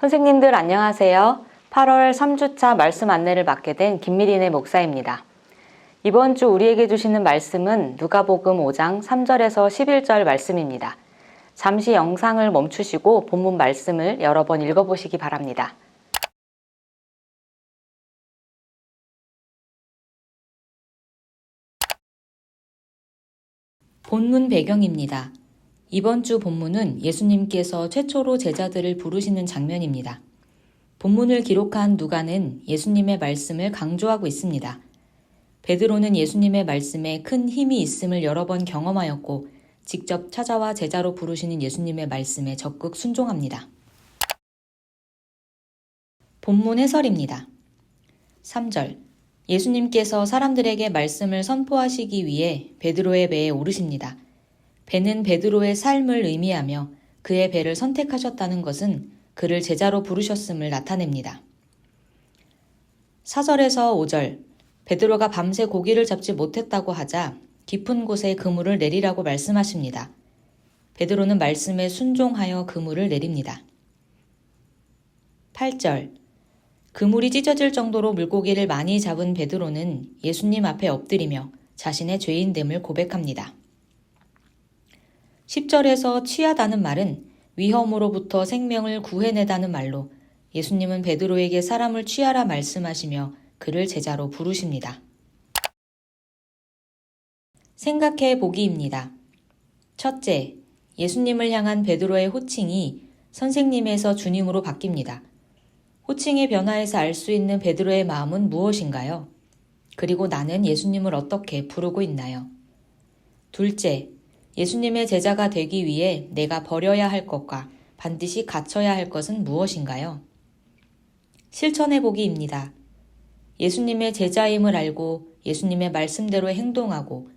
선생님들 안녕하세요. 8월 3주차 말씀 안내를 맡게 된 김미린의 목사입니다. 이번 주 우리에게 주시는 말씀은 누가복음 5장 3절에서 11절 말씀입니다. 잠시 영상을 멈추시고 본문 말씀을 여러 번 읽어보시기 바랍니다. 본문 배경입니다. 이번 주 본문은 예수님께서 최초로 제자들을 부르시는 장면입니다. 본문을 기록한 누가는 예수님의 말씀을 강조하고 있습니다. 베드로는 예수님의 말씀에 큰 힘이 있음을 여러 번 경험하였고 직접 찾아와 제자로 부르시는 예수님의 말씀에 적극 순종합니다. 본문 해설입니다. 3절 예수님께서 사람들에게 말씀을 선포하시기 위해 베드로의 배에 오르십니다. 배는 베드로의 삶을 의미하며 그의 배를 선택하셨다는 것은 그를 제자로 부르셨음을 나타냅니다. 4절에서 5절 베드로가 밤새 고기를 잡지 못했다고 하자 깊은 곳에 그물을 내리라고 말씀하십니다. 베드로는 말씀에 순종하여 그물을 내립니다. 8절 그물이 찢어질 정도로 물고기를 많이 잡은 베드로는 예수님 앞에 엎드리며 자신의 죄인됨을 고백합니다. 10절에서 취하다는 말은 위험으로부터 생명을 구해내다는 말로 예수님은 베드로에게 사람을 취하라 말씀하시며 그를 제자로 부르십니다. 생각해 보기입니다. 첫째, 예수님을 향한 베드로의 호칭이 선생님에서 주님으로 바뀝니다. 호칭의 변화에서 알 수 있는 베드로의 마음은 무엇인가요? 그리고 나는 예수님을 어떻게 부르고 있나요? 둘째, 예수님의 제자가 되기 위해 내가 버려야 할 것과 반드시 갖춰야 할 것은 무엇인가요? 실천해 보기입니다. 예수님의 제자임을 알고 예수님의 말씀대로 행동하고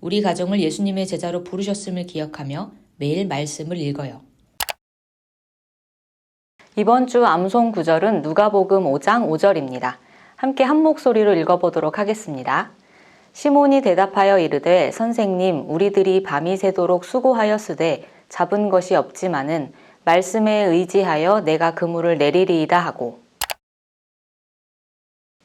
우리 가정을 예수님의 제자로 부르셨음을 기억하며 매일 말씀을 읽어요. 이번 주 암송 구절은 누가복음 5장 5절입니다. 함께 한 목소리로 읽어보도록 하겠습니다. 시몬이 대답하여 이르되 선생님 우리들이 밤이 새도록 수고하였으되 잡은 것이 없지만은 말씀에 의지하여 내가 그물을 내리리이다 하고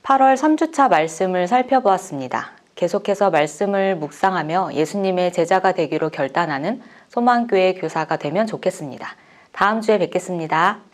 8월 3주차 말씀을 살펴보았습니다. 계속해서 말씀을 묵상하며 예수님의 제자가 되기로 결단하는 소망교회 교사가 되면 좋겠습니다. 다음 주에 뵙겠습니다.